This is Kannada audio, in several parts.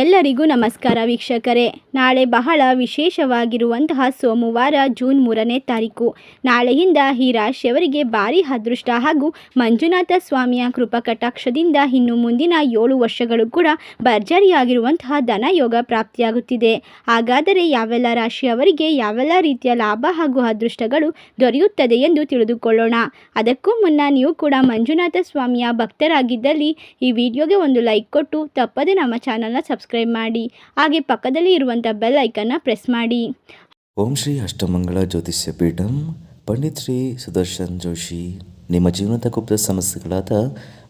ಎಲ್ಲರಿಗೂ ನಮಸ್ಕಾರ ವೀಕ್ಷಕರೇ. ನಾಳೆ ಬಹಳ ವಿಶೇಷವಾಗಿರುವಂತಹ ಸೋಮವಾರ ಜೂನ್ ಮೂರನೇ ತಾರೀಕು. ನಾಳೆಯಿಂದ ಈ ರಾಶಿಯವರಿಗೆ ಭಾರಿ ಅದೃಷ್ಟ ಹಾಗೂ ಮಂಜುನಾಥ ಸ್ವಾಮಿಯ ಕೃಪಕಟಾಕ್ಷದಿಂದ ಇನ್ನು ಮುಂದಿನ ಏಳು ವರ್ಷಗಳು ಕೂಡ ಭರ್ಜರಿಯಾಗಿರುವಂತಹ ಧನಯೋಗ ಪ್ರಾಪ್ತಿಯಾಗುತ್ತಿದೆ. ಹಾಗಾದರೆ ಯಾವೆಲ್ಲ ರಾಶಿಯವರಿಗೆ ಯಾವೆಲ್ಲ ರೀತಿಯ ಲಾಭ ಹಾಗೂ ಅದೃಷ್ಟಗಳು ದೊರೆಯುತ್ತದೆ ಎಂದು ತಿಳಿದುಕೊಳ್ಳೋಣ. ಅದಕ್ಕೂ ಮುನ್ನ ನೀವು ಕೂಡ ಮಂಜುನಾಥ ಸ್ವಾಮಿಯ ಭಕ್ತರಾಗಿದ್ದಲ್ಲಿ ಈ ವಿಡಿಯೋಗೆ ಒಂದು ಲೈಕ್ ಕೊಟ್ಟು ತಪ್ಪದೆ ನಮ್ಮ ಚಾನಲ್ನ ಸಬ್ಸ್ಕ್ರೈಬ್ ಮಾಡಿ, ಹಾಗೆ ಪಕ್ಕದಲ್ಲಿ ಇರುವಂಥ ಬೆಲ್ ಐಕನ್ನ ಪ್ರೆಸ್ ಮಾಡಿ. ಓಂ ಶ್ರೀ ಅಷ್ಟಮಂಗಳ ಜ್ಯೋತಿಷ್ಯ ಪೀಠಂ, ಪಂಡಿತ್ ಶ್ರೀ ಸುದರ್ಶನ್ ಜೋಶಿ. ನಿಮ್ಮ ಜೀವನದ ಗುಪ್ತ ಸಮಸ್ಯೆಗಳಾದ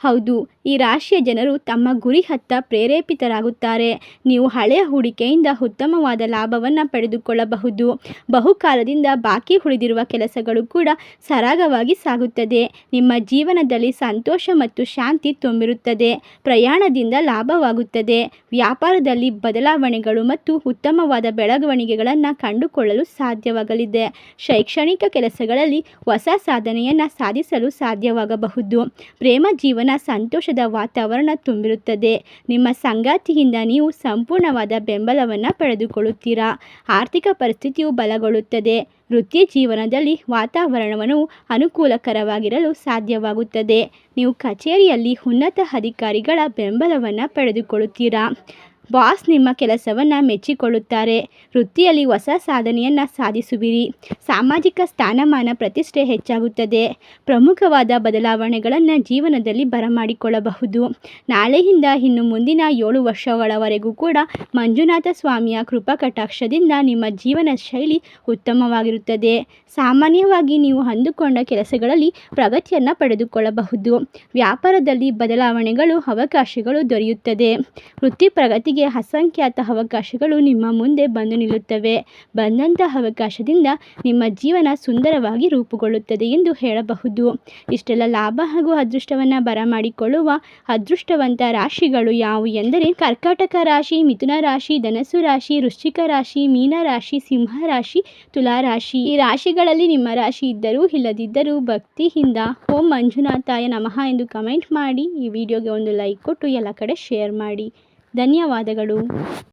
ಹೌದು, ಈ ರಾಶಿಯ ಜನರು ತಮ್ಮ ಗುರಿ ಹತ್ತ ಪ್ರೇರೇಪಿತರಾಗುತ್ತಾರೆ. ನೀವು ಹಳೆಯ ಹೂಡಿಕೆಯಿಂದ ಉತ್ತಮವಾದ ಲಾಭವನ್ನು ಪಡೆದುಕೊಳ್ಳಬಹುದು. ಬಹುಕಾಲದಿಂದ ಬಾಕಿ ಉಳಿದಿರುವ ಕೆಲಸಗಳು ಕೂಡ ಸರಾಗವಾಗಿ ಸಾಗುತ್ತದೆ. ನಿಮ್ಮ ಜೀವನದಲ್ಲಿ ಸಂತೋಷ ಮತ್ತು ಶಾಂತಿ ತುಂಬಿರುತ್ತದೆ. ಪ್ರಯಾಣದಿಂದ ಲಾಭವಾಗುತ್ತದೆ. ವ್ಯಾಪಾರದಲ್ಲಿ ಬದಲಾವಣೆಗಳು ಮತ್ತು ಉತ್ತಮವಾದ ಬೆಳವಣಿಗೆಗಳನ್ನು ಕಂಡುಕೊಳ್ಳಲು ಸಾಧ್ಯವಾಗಲಿದೆ. ಶೈಕ್ಷಣಿಕ ಕೆಲಸಗಳಲ್ಲಿ ಹೊಸ ಸಾಧನೆಯನ್ನು ಸಾಧಿಸಲು ಸಾಧ್ಯವಾಗಬಹುದು. ಪ್ರೇಮ ಜೀವನ ಸಂತೋಷದ ವಾತಾವರಣ ತುಂಬಿರುತ್ತದೆ. ನಿಮ್ಮ ಸಂಗಾತಿಯಿಂದ ನೀವು ಸಂಪೂರ್ಣವಾದ ಬೆಂಬಲವನ್ನು ಪಡೆದುಕೊಳ್ಳುತ್ತೀರಾ? ಆರ್ಥಿಕ ಪರಿಸ್ಥಿತಿಯು ಬಲಗೊಳ್ಳುತ್ತದೆ. ವೃತ್ತಿ ಜೀವನದಲ್ಲಿ ವಾತಾವರಣವನ್ನು ಅನುಕೂಲಕರವಾಗಿರಲು ಸಾಧ್ಯವಾಗುತ್ತದೆ. ನೀವು ಕಚೇರಿಯಲ್ಲಿ ಉನ್ನತ ಅಧಿಕಾರಿಗಳ ಬೆಂಬಲವನ್ನು ಪಡೆದುಕೊಳ್ಳುತ್ತೀರಾ? ಬಾಸ್ ನಿಮ್ಮ ಕೆಲಸವನ್ನು ಮೆಚ್ಚಿಕೊಳ್ಳುತ್ತಾರೆ. ವೃತ್ತಿಯಲ್ಲಿ ಹೊಸ ಸಾಧನೆಯನ್ನು ಸಾಧಿಸುವಿರಿ. ಸಾಮಾಜಿಕ ಸ್ಥಾನಮಾನ ಪ್ರತಿಷ್ಠೆ ಹೆಚ್ಚಾಗುತ್ತದೆ. ಪ್ರಮುಖವಾದ ಬದಲಾವಣೆಗಳನ್ನು ಜೀವನದಲ್ಲಿ ಬರಮಾಡಿಕೊಳ್ಳಬಹುದು. ನಾಳೆಯಿಂದ ಇನ್ನು ಮುಂದಿನ ಏಳು ವರ್ಷಗಳವರೆಗೂ ಕೂಡ ಮಂಜುನಾಥ ಸ್ವಾಮಿಯ ಕೃಪಾ ಕಟಾಕ್ಷದಿಂದ ನಿಮ್ಮ ಜೀವನ ಶೈಲಿ ಉತ್ತಮವಾಗಿರುತ್ತದೆ. ಸಾಮಾನ್ಯವಾಗಿ ನೀವು ಅಂದುಕೊಂಡ ಕೆಲಸಗಳಲ್ಲಿ ಪ್ರಗತಿಯನ್ನು ಪಡೆದುಕೊಳ್ಳಬಹುದು. ವ್ಯಾಪಾರದಲ್ಲಿ ಬದಲಾವಣೆಗಳು, ಅವಕಾಶಗಳು ದೊರೆಯುತ್ತದೆ. ವೃತ್ತಿ ಪ್ರಗತಿಗೆ ಅಸಂಖ್ಯಾತ ಅವಕಾಶಗಳು ನಿಮ್ಮ ಮುಂದೆ ಬಂದು ನಿಲ್ಲುತ್ತವೆ. ಬಂದಂತಹ ಅವಕಾಶದಿಂದ ನಿಮ್ಮ ಜೀವನ ಸುಂದರವಾಗಿ ರೂಪುಗೊಳ್ಳುತ್ತದೆ ಎಂದು ಹೇಳಬಹುದು. ಇಷ್ಟೆಲ್ಲ ಲಾಭ ಹಾಗೂ ಅದೃಷ್ಟವನ್ನು ಬರಮಾಡಿಕೊಳ್ಳುವ ಅದೃಷ್ಟವಂತ ರಾಶಿಗಳು ಯಾವುವು ಎಂದರೆ ಕರ್ಕಾಟಕ ರಾಶಿ, ಮಿಥುನ ರಾಶಿ ಧನಸು ರಾಶಿ, ವೃಶ್ಚಿಕ ರಾಶಿ, ಮೀನ ರಾಶಿ, ಸಿಂಹ ರಾಶಿ, ತುಲಾ ರಾಶಿ. ಈ ರಾಶಿಗಳಲ್ಲಿ ನಿಮ್ಮ ರಾಶಿ ಇದ್ದರೂ ಇಲ್ಲದಿದ್ದರೂ ಭಕ್ತಿಯಿಂದ ಓಂ ಮಂಜುನಾಥಾಯ ನಮಃ ಎಂದು ಕಮೆಂಟ್ ಮಾಡಿ. ಈ ವಿಡಿಯೋಗೆ ಒಂದು ಲೈಕ್ ಕೊಟ್ಟು ಎಲ್ಲ ಕಡೆ ಶೇರ್ ಮಾಡಿ. ಧನ್ಯವಾದಗಳು.